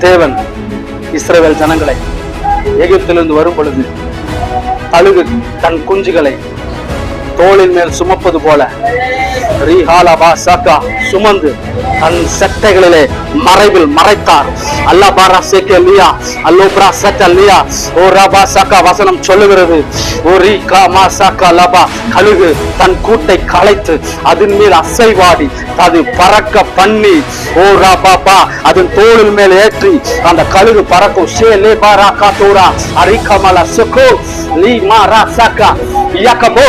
தேவன் இஸ்ரேல் ஜனங்களை எகிப்திலிருந்து வரும் பொழுது அழுகு தன் குஞ்சுகளை தோளின் மேல் சுமப்பது போல ரீஹாலா சாக்கா சுமந்து தன் செட்டைகளிலே மறைவில் மறைத்தார். அல்லா பாரா சேக்கே லியா அல்லோப்ரா சட்ட லியா. ஓ ரபா சாக்கா வசனம் சொல்லுகிறது. ஓ ரீ கா மா சாக்கா லபா கழுகு தன் கூட்டை களைத்து அதன் மேல் அசைவாடி அது பறக்க பண்ணி ஓ ரபா பா அதன் தோளின் மேல் ஏற்றி அந்த கழுகு பறக்கும். சே லே பாரா கா தோரா அரிகமல சுகோ லீ மா ரா சாக்கா யக்கபோ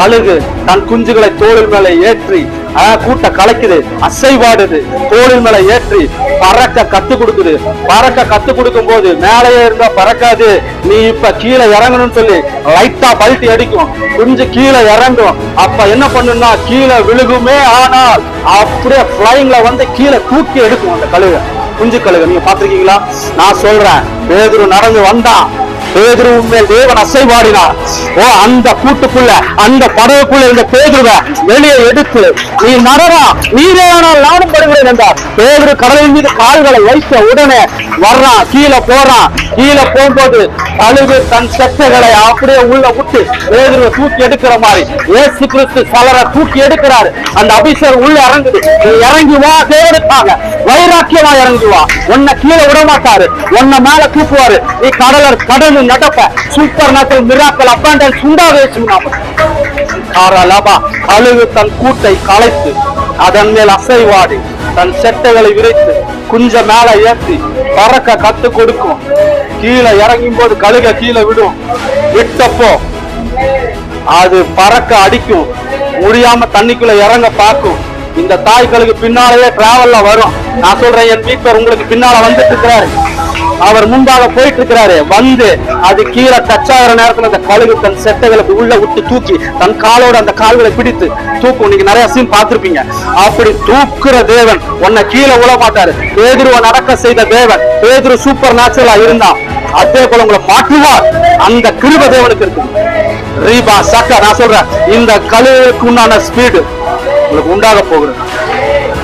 கழுகு தன் குஞ்சுகளை தோளில் மேலே ஏற்றி ஆ, கூட்ட கலைக்குது. அசைவாடுது. தோளில் மேலே ஏற்றி பறக்க கத்து கொடுக்குது. பறக்க கத்து கொடுக்கும் போது மேலேயே இருந்தா பறக்காது. நீ இப்ப கீழே இறங்கணும்னு சொல்லி லைட்டா பல்ட்டி அடிக்கும். குஞ்சு கீழே இறங்கும். அப்ப என்ன பண்ணுன்னா கீழே விழுகுமே ஆனால் அப்படியே பிளைங்ல வந்து கீழே தூக்கி எடுக்கும் அந்த கழுகு. குஞ்சு கழுகு நீங்க பாத்திருக்கீங்களா நான் சொல்றேன். பேதுரு நடந்து வந்தான். பேதுரு மேல் தேவன் அசைவாடினார். ஓ அந்த கூட்டுக்குள்ள அந்த படகுக்குள்ள இருந்த பேதுருவ வெளியே எடுத்து நீ நடரா நீரே ஆனால் நானும் படுகிறேன் என்றார். பேதுரு கடலின் மீது கால்களை வைத்த உடனே வர்றான் கீழே போறான். கீழே போகும்போது அழுகு தன் செட்டைகளை அப்படியே உள்ள விட்டு பேதுருவை தூக்கி எடுக்கிற மாதிரி ஏசு கிறிஸ்து சலரை தூக்கி எடுக்கிறாரு. அந்த அபிஷேகம் உள்ள இறங்குது. நீ இறங்கி வா தேவனுக்காக. வைராக்கியமா இறங்கி வா. உன்னை கீழே விட மாட்டாரு உன்னை மேல தூக்குவாரு. நீ கடலர் கடந்து நடப்ப சூப்பர் நாட்கள் மிராக்கள் அப்பாண்டன்ஸ் நாம லாபா அழுகு தன் கூட்டை களைத்து அதன் மேல் அசைவாடி தன் செட்டைகளை விரைத்து குஞ்ச மேல ஏற்றி பறக்க கத்து கொடுக்கும் கீழே இறங்கும் போது கழுக கீழே விடும் விட்டப்போ அது பறக்க அடிக்கும் முடியாம தண்ணிக்குள்ள இறங்க பார்க்கும் இந்த தாய் கழுகு பின்னாலேயே டிராவல்ல வரும் நான் சொல்றேன் என் வீட்டர் உங்களுக்கு பின்னால வந்துட்டு இருக்கிறாரு அவர் முன்பாக போயிட்டு இருக்கிறாரு வந்து அது கீழே தச்சாகிற நேரத்துல அந்த கழுகு தன் செட்டைகளுக்கு உள்ள விட்டு தூக்கி தன் காலோட அந்த கால்களை பிடித்து தூக்கும். நீங்க நிறைய சீன் பார்த்திருப்பீங்க. அப்படி தூக்குற தேவன் உன்னை கீழே விழ மாட்டாரு. பேதுருவை நடக்க செய்த தேவன் பேதுரு சூப்பர் நேச்சுரலா இருந்தான் அதே போல உங்களை மாற்றுவார். அந்த கிருப தேவனுக்கு இருக்கு ரீபா சக்கா நான் சொல்றேன் இந்த கழுகுக்கு உண்டான ஸ்பீடு உங்களுக்கு உண்டாக போகுது.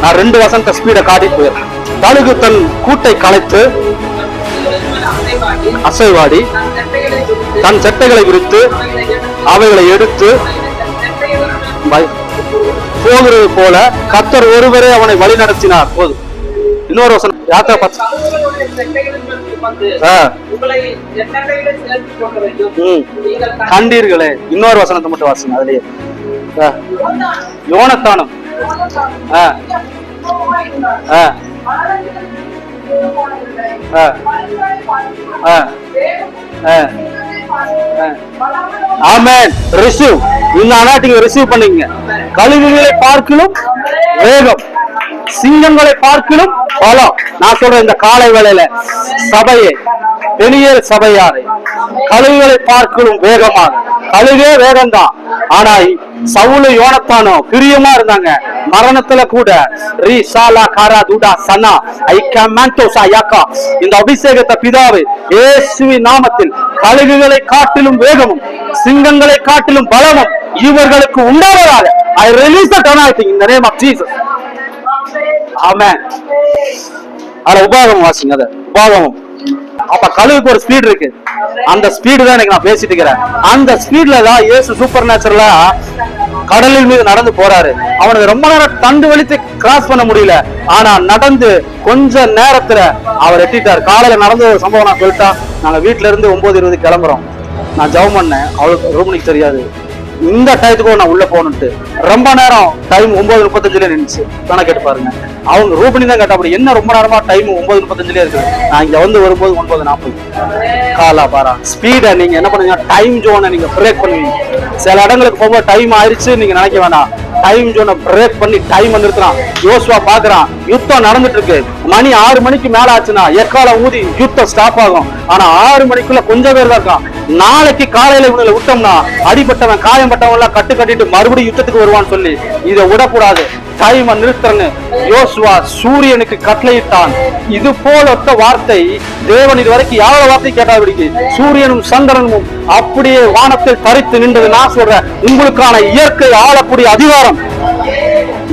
நான் ரெண்டு வசந்த ஸ்பீடை காட்டி போயிருக்கேன் கழுகு தன் கூட்டை கலைத்து அசைவாடி. தன் செட்டைகளை விரித்து அவைகளை எடுத்து போகிறது போல கத்தர் ஒருவரே அவனை வழி நடத்தினார். போதும் இன்னொரு வசனம் யாத்திரை பத்து. கண்டீர்களே. இன்னொரு வசனத்தை மட்டும் வாசிங்க அதுலயே. யோனத்தானம். ஆ. ஆ. ஆ. ஆமேன். ரிசீவ் இந்த அனாட்டிங்க ரிசீவ் பண்ணீங்க கழுகுகளை பார்க்கிலும் வேகம். சிங்கங்களை பார்க்கலும் பலம். நான் சொல்றேன் இந்த காலை வேளையில சபையை பெரிய சபையாரை கழுகுகளை பார்க்கலும் வேகமாக. கழுகே வேகம்தான். ஆனா சவுல யோனத்தானோ பிரியமா இருந்தாங்க. மரணத்துல கூட ரீ சாலா காரா தூடா சனா ஐ கமாண்டோ யாக்கா. இந்த அபிஷேகத்தை பிதாவு ஏசுவி நாமத்தில் கழுகுகளை காட்டிலும் வேகமும் சிங்கங்களை காட்டிலும் பலமும் இவர்களுக்கு உண்டாவதாக. ஐ ரிலீஸ் த டொனாய்டிங் இந்த நேம் ஆஃப் ஜீசஸ் ஆமென் அட உபாகம் வாசிங்க அத உபாகமும். அப்ப கழுகுக்கு ஒரு ஸ்பீட் இருக்கு. அந்த ஸ்பீடு தான் எனக்கு நான் பேசிட்டு இருக்கிறேன். அந்த ஸ்பீட்ல தான் இயேசு சூப்பர் நேச்சுரலா கடலின் மீது நடந்து போறாரு. அவனுக்கு ரொம்ப நேரம் தண்டு வலித்து கிராஸ் பண்ண முடியல. ஆனா நடந்து கொஞ்ச நேரத்துல அவர் எட்டிட்டார். காலையில நடந்த ஒரு சம்பவம் நான் சொல்லிட்டா நாங்க வீட்டுல இருந்து ஒன்பது இருபது கிளம்புறோம். நான் ஜவம் பண்ணேன். அவளுக்கு ரூமனிக்கு தெரியாது. இந்த டயத்துக்கு நான் உள்ள போகணுன்ட்டு ரொம்ப நேரம் டைம் ஒன்பது முப்பத்தஞ்சுல நின்றுச்சு தானே கேட்டு பாருங்க. அவங்க ரூபணி தான் கேட்டா அப்படி என்ன ரொம்ப நேரமா டைம் ஒன்பது முப்பத்தஞ்சுல இருக்கு நான் இங்க வந்து வரும்போது ஒன்பது நாற்பது. காலா பாரா. ஸ்பீடை நீங்க என்ன பண்ணுங்க டைம் ஜோனை நீங்க பிரேக் பண்ணுவீங்க. சில இடங்களுக்கு போகும்போது டைம் ஆயிடுச்சு நீங்க நினைக்க வேணாம். டைம் ஜோனை பிரேக் பண்ணி டைம் நிறுத்துறான். யோசுவா பாக்குறான். யுத்தம் நடந்துட்டு இருக்கு மணி ஆறு மணிக்கு மேல ஆச்சுன்னா எக்கால ஊதி யுத்தம் ஸ்டாப் ஆகும். ஆனா ஆறு மணிக்குள்ள கொஞ்சம் பேர் தான் இருக்கான். நாளைக்கு காலையில இவங்களை விட்டோம்னா அடிபட்டவன் காயம்பட்டவன் எல்லாம் கட்டு கட்டிட்டு மறுபடியும் யுத்தத்துக்கு வருவான்னு சொல்லி இதை விடக்கூடாது. டைம் நிறுத்தறன்னு யோசுவா சூரியனுக்கு கட்டளையிட்டான். இது போல ஒத்த வார்த்தை தேவன் இது வரைக்கும் யாரோட வார்த்தை கேட்டாபடிக்கு சூரியனும் சந்திரனும் அப்படியே வானத்தில் தரித்து நின்றது நான் சொல்றேன். உங்களுக்கான இயற்கை ஆளக்கூடிய அதிகாரம்.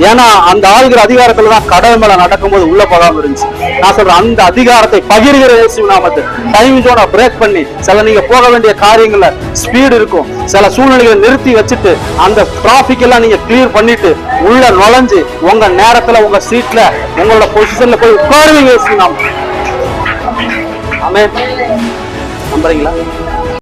ஏன்னா அந்த ஆளுகிற அதிகாரத்துல தான் கடல் மேல நடக்கும்போது உள்ள போகாம இருந்துச்சு. நான் சொல்றேன் அந்த அதிகாரத்தை பகிர்கிற இயேசு நாமத்து டைம் ஜோனை பிரேக் பண்ணி சில நீங்க போக வேண்டிய காரியங்கள்ல ஸ்பீடு இருக்கும். சில சூழ்நிலைகளை நிறுத்தி வச்சுட்டு அந்த டிராபிக் எல்லாம் நீங்க கிளியர் பண்ணிட்டு உள்ள நுழைஞ்சு உங்க நேரத்துல உங்க சீட்ல உங்களோட பொசிஷன்ல போய் உட்காருவீங்க இயேசு நாமம். ஆமே நம்புறீங்களா?